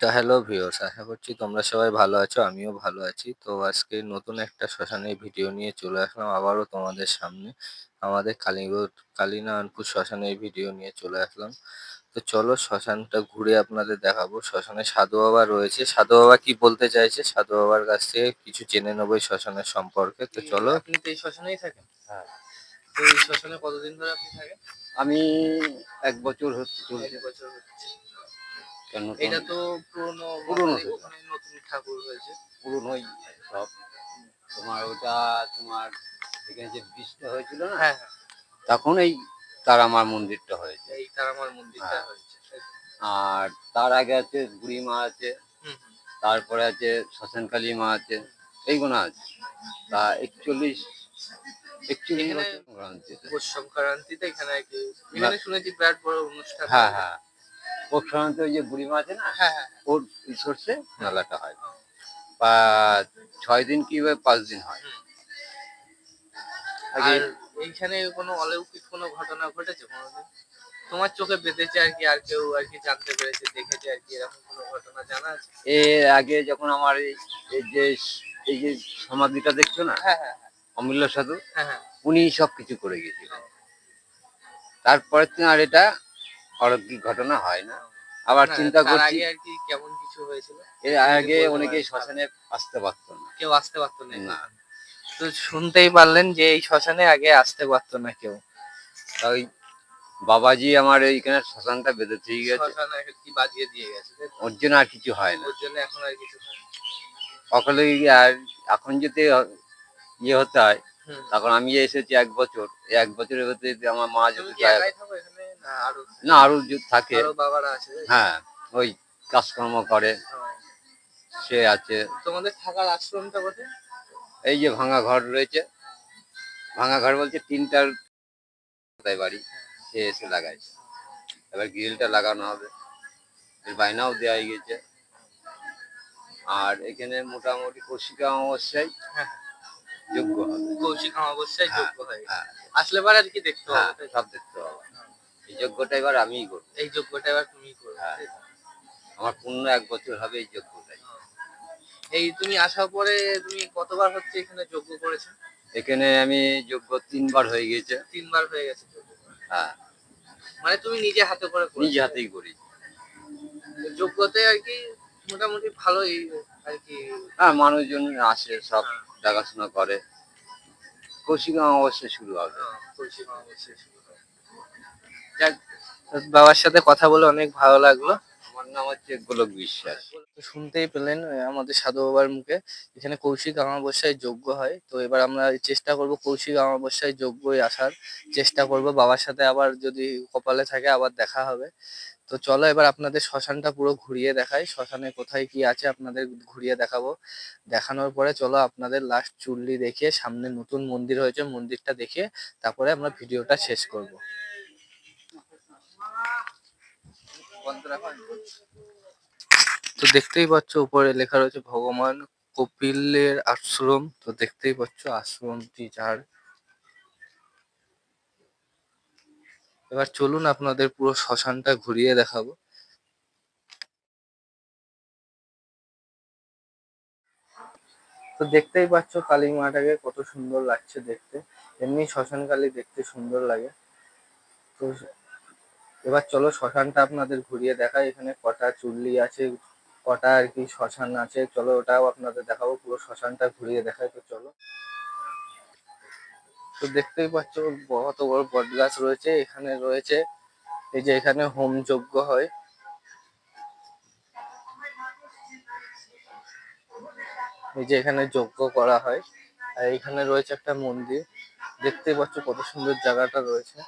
তো hello viewers আশা করছি তোমরা সবাই ভালো আছো আমিও ভালো আছি। তো আজকে নতুন একটা শ্মশানের ভিডিও নিয়ে চলে আসলাম আবারও তোমাদের সামনে। আমাদের কালীগঞ্জ কালীনারায়ণপুর শ্মশানের ভিডিও নিয়ে চলে আসলাম। তো চলো শ্মশানটা ঘুরে আপনাদের দেখাবো। শ্মশানে সাধু বাবা রয়েছে। সাধু বাবা কি বলতে চাইছে? সাধু বাবার কাছ থেকে কিছু জেনে নেব এই শ্মশানের সম্পর্কে। তো চলো। আপনি তো এই শ্মশানেই থাকেন? হ্যাঁ। তো এই শ্মশানে কতদিন ধরে আপনি থাকেন? আমি এক বছর হচ্ছে এক বছর হচ্ছে। এটা তো পুরনো পুরনো বাড়ি, ওখানে নতুন ঠাকুর হয়েছে। পুরনোই সব। তোমার ওটা তোমার এখানে যে বৃষ্টি হয়েছিল না? হ্যাঁ হ্যাঁ। তখন এই তারামার মন্দিরটা হয়েছে। এই তারামার মন্দিরটা হ্যাঁ। হয়েছে। আর তার আগে আছে বুড়ি মা আছে। তারপরে আছে শ্মশানকালী মা আছে এইগুলো আছে। তা একচল্লিশ একচল্লিশ সংক্রান্তিতে। সংক্রান্তিতে এখানে আর কি এখানে শুনেছি বিরাট বড় অনুষ্ঠান হ্যাঁ হয়। হ্যাঁ পৌষ সংক্রান্তি ওই যে বুড়ি মা আছে না হ্যাঁ হ্যাঁ ওর সর্ষে মেলাটা হয়। হ্যাঁ। বা ছয় দিন কি পাঁচ দিন হয়। আগে এইখানে কোনো অলৌকিক কোনো ঘটনা ঘটেছে কোনোদিন? তোমার চোখে বেঁধেছে আর কি আর কেউ আর কি জানতে পেরেছে দেখেছে আর কি এরকম কোনো ঘটনা জানা আছে? এর আগে যখন আমার এই যে এই যে সমাধিটা দেখছ না হ্যাঁ হ্যাঁ অমূল্য সাধু হ্যাঁ হ্যাঁ। উনি সব কিছু করে গেছিল তারপরে তো আর এটা অলৌকিক ঘটনা হয় না। আবার চিন্তা করছি আগে আর কি কেমন কিছু হয়েছিল? এর আগে অনেকে। শ্মশানে আসতে পারতো না। কেউ আসতে পারতো না তো শুনতেই পারলেন যে এই শ্মশানে আগে আসতে পারতো না কেউ। তাই বাবাজি আমার এইখানে শ্মশানটা বেঁধে দিয়ে গেছে। বাজিয়ে দিয়ে গেছে ওর জন্য আর কিছু হয় না। ওর জন্য এখন আর কিছু হয় না। আর এখন যদি ইয়ে হতে হয়। তখন আমি এসেছি এক বছর। এক বছরের ভেতরে আমার মা যদি একাই না আরও না আরও থাকে। আরও বাবারা আছে। হ্যাঁ ওই কাজকর্ম করে। হ্যাঁ। সে আছে। তোমাদের থাকার আশ্রমটা কোথায়? এই যে ভাঙা ঘর রয়েছে। ভাঙা ঘর বলছে তিনটার তাই বাড়ি? সে এসে লাগায় এবার গ্রিলটা লাগানো হবে। এর বায়নাও দেওয়া হয়ে গেছে। আর এখানে মোটামুটি কৌশিকা অমাবস্যায় হ্যাঁ। যোগ্য হবে। কৌশিক অমাবস্যায় হ্যাঁ, যোগ্য হয়। হ্যাঁ। আসলে পরে আর কি দেখতে হ্যাঁ হবে সব দেখতে হবে। এই যোগ্যটা এবার আমিই করব। এই যোগ্যটা এবার তুমি করবে। হ্যাঁ। আমার পূর্ণ এক বছর হবে এই এই তুমি আসার পরে তুমি কতবার হচ্ছে এখানে যোগ্য করেছ? এখানে আমি যোগ্য তিনবার হয়ে গেছে তিনবার হয়ে গেছে যোগ্য করা। হ্যাঁ। মানে তুমি নিজে হাতে করে করেছ। নিজে হাতেই করি। যোগ্যতে আর কি মোটামুটি ভালোই আর কি। হ্যাঁ মানুষজন আসে সব দেখাশোনা করে। কৌশিক অমাবস্যা শুরু হবে। কৌশিক অমাবস্যায় শুরু হয়। যাক বাবার সাথে কথা বলে অনেক ভালো লাগল। আমার নাম হচ্ছে গোলক বিশ্বাস। শুনতেই পেলেন আমাদের সাধু বাবার মুখে। এখানে কৌশিক অমাবস্যায় যোগ্য হয়। তো এবার আমরা চেষ্টা করব কৌশিক অমাবস্যায় যোগ্যই আসার। চেষ্টা করব বাবার সাথে আবার যদি কপালে থাকে আবার দেখা হবে। তো চলো এবার আপনাদের শ্মশানটা পুরো ঘুরিয়ে দেখাই। শ্মশানে কোথায় কি আছে আপনাদের ঘুরিয়ে দেখাবো। দেখানোর পরে চলো আপনাদের লাস্ট চুল্লি দেখিয়ে সামনে নতুন মন্দির হয়েছে মন্দিরটা দেখিয়ে তারপরে আমরা ভিডিওটা শেষ করব। তো দেখতেই পাচ্ছ, উপরে লেখা রয়েছে ভগবান কপিলের আশ্রম। তো দেখতেই পাচ্ছ আশ্রমটি যার। এবার চলুন আপনাদের পুরো শ্মশানটা ঘুরিয়ে দেখাবো। তো দেখতেই পাচ্ছ কালী মাটাকে কত সুন্দর লাগছে দেখতে। এমনি শ্মশান কালী দেখতে সুন্দর লাগে। তো এবার চলো শ্মশানটা আপনাদের ঘুরিয়ে দেখাই। এখানে কটা চুল্লি আছে, কটা আর কি শ্মশান আছে। চলো ওটাও আপনাদের দেখাবো, পুরো শ্মশানটা ঘুরিয়ে দেখাই। তো চলো। তো দেখতেই পাচ্ছ, কত বড় বট গাছ রয়েছে। এখানে রয়েছে, এই যে এখানে হোম যজ্ঞ হয়। এই যে এখানে যজ্ঞ করা হয়। আর এখানে রয়েছে একটা মন্দির। দেখতেই পাচ্ছ কত সুন্দর জায়গাটা রয়েছে।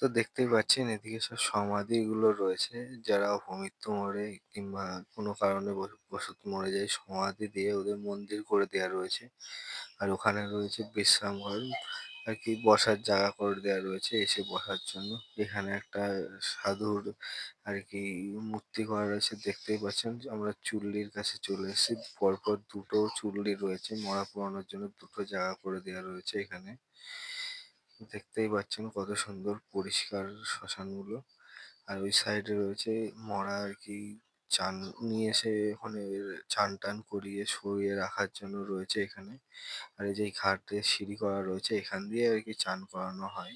তো দেখতেই পাচ্ছেন, এদিকে সব সমাধিগুলো রয়েছে। যারা মৃত্যু মরে কিংবা কোনো কারণে বশত মরে যায়, সমাধি দিয়ে ওদের মন্দির করে দেওয়া রয়েছে। আর ওখানে রয়েছে বিশ্রাম ঘর। আর কি বসার জায়গা করে দেওয়া রয়েছে এসে বসার জন্য। এখানে একটা সাধুর আর কি মূর্তি করা রয়েছে, দেখতেই পাচ্ছেন। আমরা চুল্লির কাছে চলে এসেছি। পরপর দুটো চুল্লি রয়েছে। মরা পোড়ানোর জন্য দুটো জায়গা করে দেওয়া রয়েছে এখানে। দেখতেই পাচ্ছেন কত সুন্দর পরিষ্কার শ্মশান শ্মশানগুলো। আর ওই সাইড -এ রয়েছে মরা আর কি চান নিয়ে এসে ওখানে চান টান করিয়ে সরিয়ে রাখার জন্য রয়েছে এখানে। আর এই যে ঘাটে সিঁড়ি করা রয়েছে এখান দিয়ে আর কি চান করানো হয়।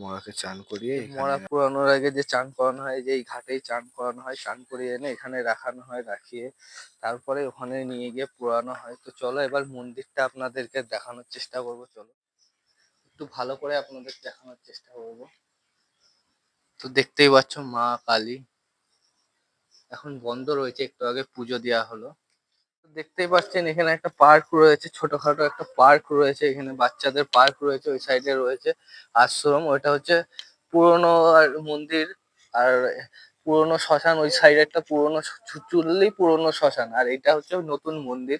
মরাকে চান করিয়ে এখানে মরা পুরানোর আগে যে চান করানো হয় যে এই ঘাটেই চান করানো হয় চান করিয়ে এনে এখানে রাখানো হয় রাখিয়ে তারপরে ওখানে নিয়ে গিয়ে পোড়ানো হয়। তো চলো এবার মন্দিরটা আপনাদেরকে দেখানোর চেষ্টা করব চলো। একটু ভালো করে আপনাদের দেখানোর চেষ্টা করব। তো দেখতেই পাচ্ছ মা, কালী এখন বন্ধ রয়েছে, একটু আগে পুজো দেওয়া হলো। দেখতেই পাচ্ছেন এখানে একটা পার্ক রয়েছে, ছোটখাটো একটা পার্ক রয়েছে, এখানে বাচ্চাদের পার্ক রয়েছে, ওই সাইডে রয়েছে আশ্রম, ওইটা হচ্ছে পুরনো আর মন্দির, আর পুরনো শ্মশান, ওই সাইডে একটা পুরনো, চুচুল্লি পুরনো শ্মশান, আর এটা হচ্ছে নতুন মন্দির।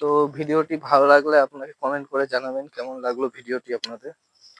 তো ভিডিওটি ভালো লাগলে আপনাকে কমেন্ট করে জানাবেন কেমন লাগল ভিডিওটি আপনাদের।